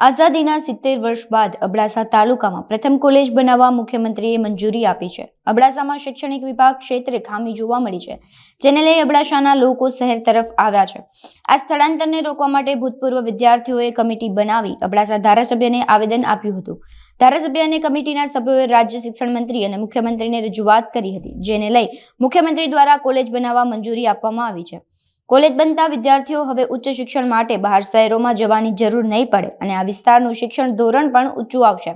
આઝાદીના સિત્તેર વર્ષ બાદ અબડાસા તાલુકામાં પ્રથમ કોલેજ બનાવવા મુખ્યમંત્રીએ મંજૂરી આપી છે. અબડાસામાં શૈક્ષણિક વિભાગ ક્ષેત્રે ખામી જોવા મળી છે, જેને લઈ અબડાસાના લોકો શહેર તરફ આવ્યા છે. આ સ્થળાંતરને રોકવા માટે ભૂતપૂર્વ વિદ્યાર્થીઓએ કમિટી બનાવી અબડાસા ધારાસભ્યને આવેદન આપ્યું હતું. ધારાસભ્ય અને કમિટીના સભ્યોએ રાજ્ય શિક્ષણ મંત્રી અને મુખ્યમંત્રીને રજૂઆત કરી હતી, જેને લઈ મુખ્યમંત્રી દ્વારા કોલેજ બનાવવા મંજૂરી આપવામાં આવી છે. કોલેજ બનતા વિદ્યાર્થીઓ હવે ઉચ્ચ શિક્ષણ માટે બહાર શહેરોમાં જવાની જરૂર નહીં પડે અને આ વિસ્તારનું શિક્ષણ ધોરણ પણ ઊંચું આવશે.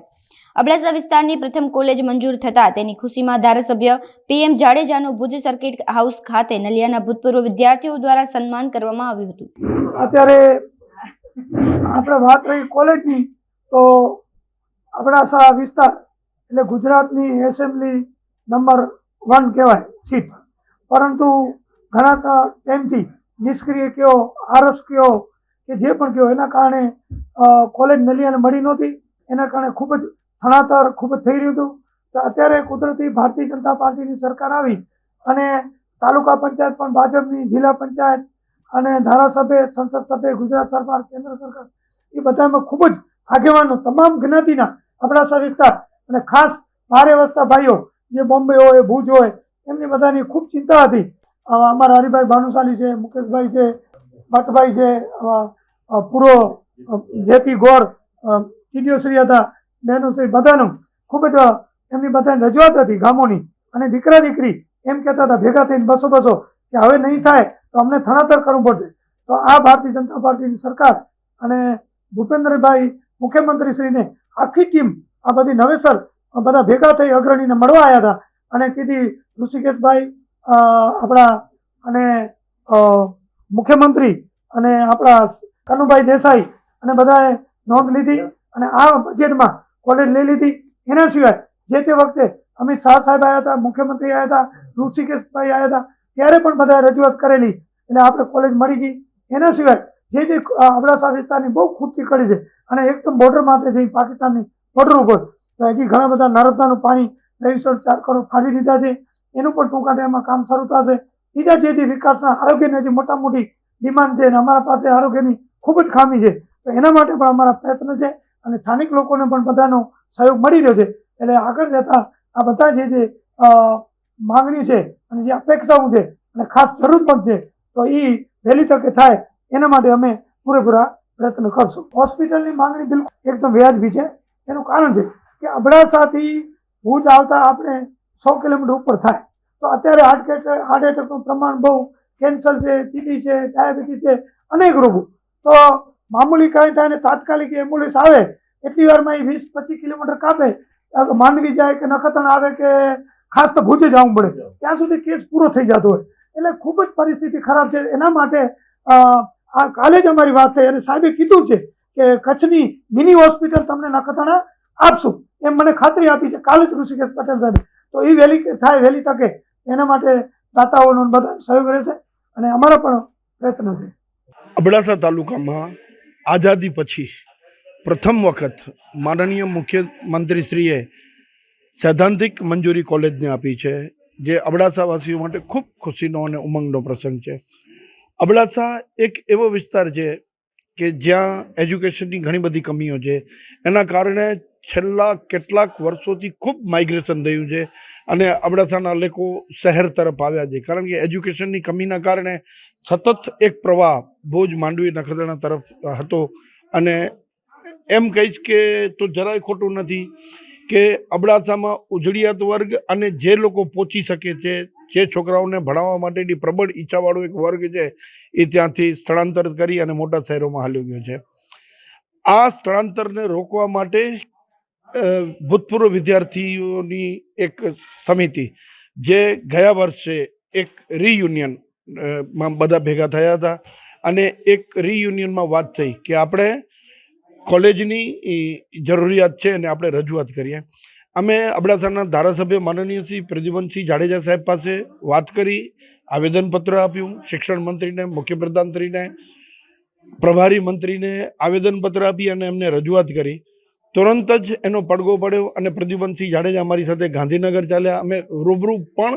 અબડાસા વિસ્તારની પ્રથમ કોલેજ મંજૂર થતાં તેની ખુશીમાં ધારાસભ્ય પીએમ જાડેજાનું ભુજ સર્કિટ હાઉસ ખાતે નલિયાના ભૂતપૂર્વ વિદ્યાર્થીઓ દ્વારા સન્માન કરવામાં આવ્યું હતું. અત્યારે આપણે વાત રહી કોલેજની, તો અબડાસા વિસ્તાર એટલે ગુજરાતની એસેમ્બલી નંબર વન કહેવાય સીટ. પરંતુ ઘણા ટાઈમથી નિષ્ક્રિય કયો, આરસ કયો કે જે પણ કયો, એના કારણે કોલેજ નલિયાને મળી નહોતી. એના કારણે ખૂબ જ થણાતર ખૂબ જ થઈ રહ્યું હતું. તો અત્યારે કુદરતી ભારતીય જનતા પાર્ટીની સરકાર આવી અને તાલુકા પંચાયત પણ ભાજપની, જિલ્લા પંચાયત અને ધારાસભ્ય, સંસદ સભ્ય, ગુજરાત સરકાર, કેન્દ્ર સરકાર, એ બધામાં ખૂબ જ આગેવાનો, તમામ જ્ઞાતિના અબડાસા વિસ્તાર અને ખાસ ભારે વસતા ભાઈઓ, જે બોમ્બે હોય, ભુજ હોય, એમની બધાની ખૂબ ચિંતા હતી. અમારા હરિભાઈ ભાનુશાલી છે, મુકેશભાઈ છે, ભટ્ટભાઈ છે, આવા પૂરો જેપી ગોર ટીડીઓશ્રી હતા બહેનોશ્રી બધાનું ખૂબ જ એમની બધાની રજૂઆત હતી ગામોની. અને દીકરા દીકરી એમ કહેતા હતા, ભેગા થઈને બસો બસો કે હવે નહીં થાય તો અમને થણાતર કરવું પડશે. તો આ ભારતીય જનતા પાર્ટીની સરકાર અને ભૂપેન્દ્રભાઈ મુખ્યમંત્રીશ્રીને આખી ટીમ, આ બધી નવેસર બધા ભેગા થઈ અગ્રણીને મળવા આવ્યા હતા. અને તેથી ઋષિકેશભાઈ આપણા અને મુખ્યમંત્રી અને આપણા કનુભાઈ દેસાઈ અને બધાએ નોંધ લીધી અને આ બજેટમાં કોલેજ લઈ લીધી. એના સિવાય જે તે વખતે અમિત શાહ સાહેબ આવ્યા હતા, મુખ્યમંત્રી આવ્યા હતા, ઋષિકેશભાઈ આવ્યા હતા, ત્યારે પણ બધાએ રજૂઆત કરેલી એટલે આપણે કોલેજ મળી ગઈ. એના સિવાય જે જે અબડાસા વિસ્તારની બહુ ખૂબતી કરી છે અને એકદમ બોર્ડર માથે છે પાકિસ્તાનની બોર્ડર ઉપર. તો હજી ઘણા બધા નર્મદાનું પાણી ત્રેવીસો ચાર કરોડ ફાળી દીધા છે. એનું પણ ટૂંકા ટાઈમમાં કામ શરૂ થશે. બીજા જે જે વિકાસના આરોગ્યની હજી મોટા મોટી ડિમાન્ડ છે અને અમારા પાસે આરોગ્યની ખૂબ જ ખામી છે, તો એના માટે પણ અમારા પ્રયત્ન છે અને સ્થાનિક લોકોને પણ બધાનો સહયોગ મળી રહ્યો છે. એટલે આગળ જતા આ બધા જે જે માંગણી છે અને જે અપેક્ષાઓ છે અને ખાસ જરૂર પણ છે, તો એ વહેલી તકે થાય એના માટે અમે પૂરેપૂરા પ્રયત્ન કરશું. હોસ્પિટલની માંગણી બિલકુલ એકદમ વ્યાજબી છે. એનું કારણ છે કે અબડાસાથી ભુજ આવતા આપણે સો કિલોમીટર ઉપર થાય. તો અત્યારે હાર્ટ એટેક હાર્ટ એટેકનું પ્રમાણ બહુ કેન્સર છે ટીબી છે ડાયાબિટીસ છે અનેક રોગો. તો મામૂલી કાંઈ થાય ને તાત્કાલિક એમ્બ્યુલન્સ આવે એટલી વારમાં એ વીસ પચીસ કિલોમીટર કાપે માનવી માંડવી જાય કે નખત્રાણા આવે કે ખાસ તો ભુજે જવું પડે. ત્યાં સુધી કેસ પૂરો થઈ જતો હોય. એટલે ખૂબ જ પરિસ્થિતિ ખરાબ છે. એના માટે આ કાલે જ અમારી વાત થઈ અને સાહેબે કીધું છે કે કચ્છની મિની હોસ્પિટલ તમને નખત્રાણા આપશું. એમ મને ખાતરી આપી છે. કાલે જ ઋષિકેશ પટેલ સાહેબે. તો એ વહેલી થાય વહેલી તકે. એના માટે દાતાઓનો બધા સહયોગ રહેશે અને અમારો પણ પ્રયત્ન છે. અબડાસા તાલુકામાં આઝાદી પછી પ્રથમ વખત માનનીય મુખ્યમંત્રીશ્રીએ સૈદ્ધાંતિક મંજૂરી કોલેજને આપી છે, જે અબડાસાવાસીઓ માટે ખૂબ ખુશીનો અને ઉમંગનો પ્રસંગ છે. અબડાસા એક એવો વિસ્તાર છે કે જ્યાં એજ્યુકેશનની ઘણી બધી કમીઓ છે. એના કારણે છેલ્લા કેટલાક વર્ષોથી ખૂબ માઇગ્રેશન થયું છે અને અબડાસાના લોકો શહેર તરફ આવ્યા છે. કારણ કે એજ્યુકેશનની કમીના કારણે સતત એક પ્રવાહ ભોજ માંડવી નખત્રાણા તરફ હતો અને એમ કહીશ કે તો જરાય ખોટું નથી કે અબડાસામાં ઉજળિયાત વર્ગ અને જે લોકો પહોંચી શકે છે, જે છોકરાઓને ભણાવવા માટેની પ્રબળ ઈચ્છાવાળો એક વર્ગ છે, એ ત્યાંથી સ્થળાંતર કરી અને મોટા શહેરોમાં હાલ્યો ગયો છે. આ સ્થળાંતરને રોકવા માટે ભૂતપૂર્વ વિદ્યાર્થીઓની એક સમિતિ જે ગયા વર્ષે એક રિયુનિયનમાં બધા ભેગા થયા હતા અને એક રિયુનિયનમાં વાત થઈ કે આપણે કોલેજની જરૂરિયાત છે અને આપણે રજૂઆત કરીએ. અમે અબડાસાના ધારાસભ્ય માનનીય શ્રી પ્રદ્યુમનસિંહ જાડેજા સાહેબ પાસે વાત કરી, આવેદનપત્ર આપ્યું, શિક્ષણ મંત્રીને મુખ્યપ્રધાનશ્રીને પ્રભારી મંત્રીને આવેદનપત્ર આપી અને એમને રજૂઆત કરી. તુરંત જ એનો પડઘો પડ્યો અને પ્રદ્યુમનસિંહ જાડેજા અમારી સાથે ગાંધીનગર ચાલ્યા. અમે રૂબરૂ પણ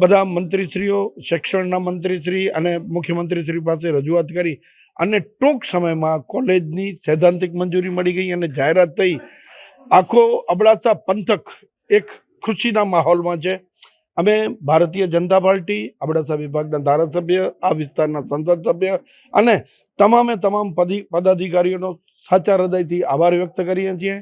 બધા મંત્રીશ્રીઓ, શિક્ષણના મંત્રીશ્રી અને મુખ્યમંત્રીશ્રી પાસે રજૂઆત કરી અને ટૂંક સમયમાં કોલેજની સૈદ્ધાંતિક મંજૂરી મળી ગઈ અને જાહેરાત થઈ. આખો અબડાસા પંથક એક ખુશીના માહોલમાં છે. અમે ભારતીય જનતા પાર્ટી, અબડાસા વિભાગના ધારાસભ્ય, આ વિસ્તારના સંસદ સભ્ય અને તમામે તમામ પદી પદાધિકારીઓનો સાચા હૃદયથી આભાર વ્યક્ત કરીએ છીએ.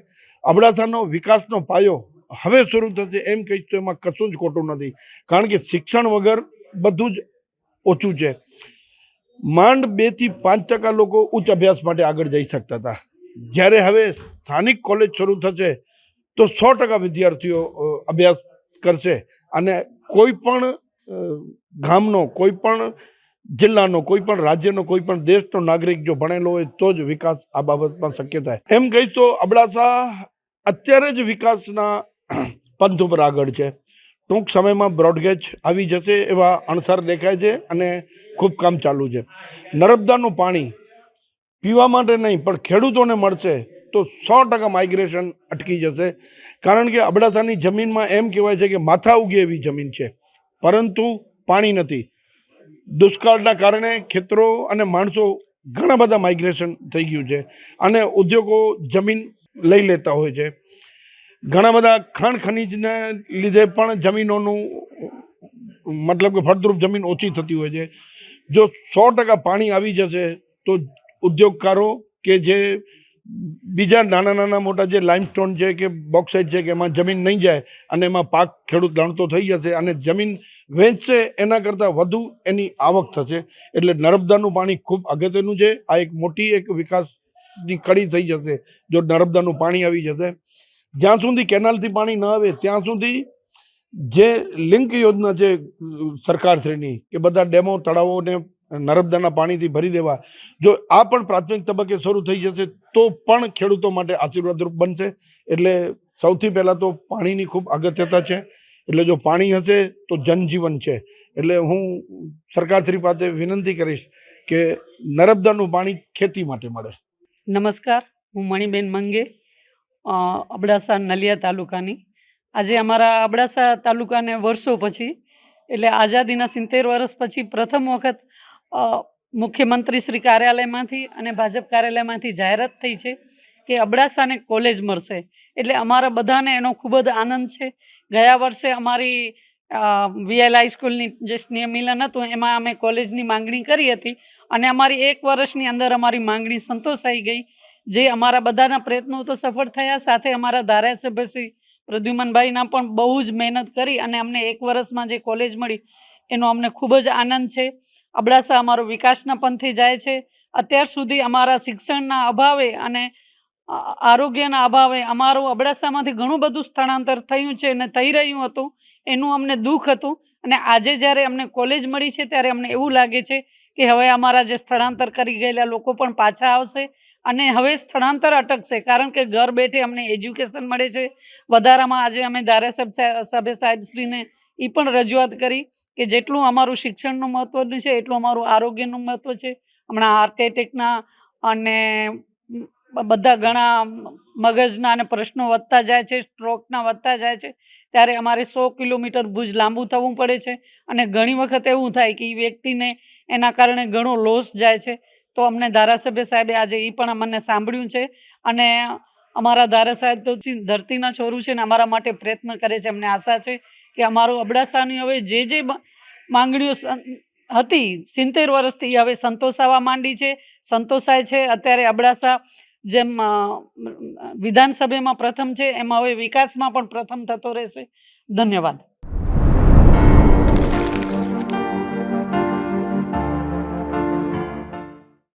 અબડાસાનો વિકાસનો પાયો હવે શરૂ થશે એમ કહીશ તો એમાં કશું જ ખોટું નથી. કારણ કે શિક્ષણ વગર બધું જ ઓછું છે. માંડ બેથી પાંચ ટકા લોકો ઉચ્ચ અભ્યાસ માટે આગળ જઈ શકતા હતા. જ્યારે હવે સ્થાનિક કોલેજ શરૂ થશે તો સો ટકા વિદ્યાર્થીઓ અભ્યાસ કરશે. અને કોઈ પણ ગામનો કોઈ પણ જિલ્લાનો કોઈ પણ, રાજ્યનો કોઈ પણ, દેશનો નાગરિક જો ભણેલો હોય તો જ વિકાસ આ બાબતમાં શક્ય થાય. એમ કહી તો અબડાસા અત્યારે જ વિકાસના પંથ ઉપર આગળ છે. ટૂંક સમયમાં બ્રોડગેજ આવી જશે એવા અણસાર દેખાય છે અને ખૂબ કામ ચાલુ છે. નર્મદાનું પાણી પીવા માટે નહીં, પણ ખેડૂતોને મળશે તો સો ટકા માઇગ્રેશન અટકી જશે. કારણ કે અબડાસાની જમીનમાં એમ કહેવાય છે કે માથા ઉગે એવી જમીન છે. પરંતુ પાણી નથી. દુષ્કાળના કારણે ખેતરો અને માણસો ઘણા બધા માઇગ્રેશન થઈ ગયું છે અને ઉદ્યોગો જમીન લઈ લેતા હોય છે. ઘણા બધા ખાણ ખનીજને લીધે પણ જમીનોનું મતલબ કે ફળદ્રુપ જમીન ઓછી થતી હોય છે. જો સો ટકા પાણી આવી જશે તો ઉદ્યોગકારો કે જે બીજા નાના નાના મોટા જે લાઇમસ્ટોન છે કે બોક્સાઇટ છે કે એમાં જમીન નહીં જાય અને એમાં પાક ખેડૂત જાણતો થઈ જશે અને જમીન વેચશે એના કરતાં વધુ એની આવક થશે. એટલે નર્મદાનું પાણી ખૂબ અગત્યનું છે. આ એક મોટી એક વિકાસની કડી થઈ જશે જો નર્મદાનું પાણી આવી જશે. જ્યાં સુધી કેનાલથી પાણી ન આવે ત્યાં સુધી જે લિંક યોજના છે સરકારશ્રીની કે બધા ડેમો, તળાવોને નર્મદાના પાણીથી ભરી દેવા. જો આ પણ પ્રાથમિક તબક્કે શરૂ થઈ જશે, તો પણ ખેડૂતો માટે આશીર્વાદરૂપ બનશે. એટલે સૌથી પહેલાં તો પાણીની ખૂબ અગત્યતા છે. એટલે જો પાણી હશે, તો જનજીવન છે. એટલે હું સરકારશ્રી પાસે વિનંતી કરીશ કે નર્મદાનું પાણી ખેતી માટે મળે. નમસ્કાર, હું મણિબેન મંગે અબડાસા નલિયા તાલુકાની. આજે અમારા અબડાસા તાલુકાને વર્ષો પછી, એટલે આઝાદીના સિત્તેર વર્ષ પછી પ્રથમ વખત મુખ્યમંત્રી શ્રી કાર્યાલયમાંથી અને ભાજપ કાર્યાલયમાંથી જાહેરાત થઈ છે કે અબડાસાને કોલેજ મળશે. એટલે અમારા બધાને એનો ખૂબ જ આનંદ છે. ગયા વર્ષે અમારી વીએલ હાઈસ્કૂલની જે સ્નેહ હતું, એમાં અમે કોલેજની માંગણી કરી હતી અને અમારી એક વર્ષની અંદર અમારી માંગણી સંતોષાઈ ગઈ. જે અમારા બધાના પ્રયત્નો તો સફળ થયા, સાથે અમારા ધારાસભ્ય શ્રી પ્રદ્યુમનભાઈના પણ બહુ જ મહેનત કરી અને અમને એક વર્ષમાં જે કોલેજ મળી, એનો અમને ખૂબ જ આનંદ છે. અબડાસા અમારો વિકાસના પંથે જાય છે. અત્યાર સુધી અમારા શિક્ષણના અભાવે અને આરોગ્યના અભાવે અમારું અબડાસામાંથી ઘણું બધું સ્થળાંતર થયું છે અને થઈ રહ્યું હતું. એનું અમને દુઃખ હતું અને આજે જ્યારે અમને કોલેજ મળી છે ત્યારે અમને એવું લાગે છે કે હવે અમારા જે સ્થળાંતર કરી ગયેલા લોકો પણ પાછા આવશે અને હવે સ્થળાંતર અટકશે. કારણ કે ઘર બેઠે અમને એજ્યુકેશન મળે છે. વધારામાં આજે અમે ધારાસભ્ય સભ્ય સાહેબશ્રીને એ પણ રજૂઆત કરી. કે જેટલું અમારું શિક્ષણનું મહત્ત્વનું છે, એટલું અમારું આરોગ્યનું મહત્ત્વ છે. હમણાં હાર્ટ એટેકના અને બધા ઘણા મગજના અને પ્રશ્નો વધતા જાય છે, સ્ટ્રોકના વધતા જાય છે, ત્યારે અમારે સો કિલોમીટર ભુજ લાંબુ થવું પડે છે અને ઘણી વખત એવું થાય કે એ વ્યક્તિને એના કારણે ઘણો લોસ જાય છે. તો અમને ધારાસભ્ય સાહેબે આજે એ પણ અમને સાંભળ્યું છે અને અમારા ધારાસાહેબ તો ધરતીના છોરું છે ને અમારા માટે પ્રયત્ન કરે છે, અમને આશા છે કે અમારો અબડાસાની હવે જે જે માંગણીઓ હતી, સિત્તેર વર્ષથી હવે સંતોષાવા માંડી છે. સંતોષાય છે. અત્યારે અબડાસા જેમ વિધાનસભામાં પ્રથમ છે, એમાં હવે વિકાસમાં પણ પ્રથમ થતો રહેશે. ધન્યવાદ.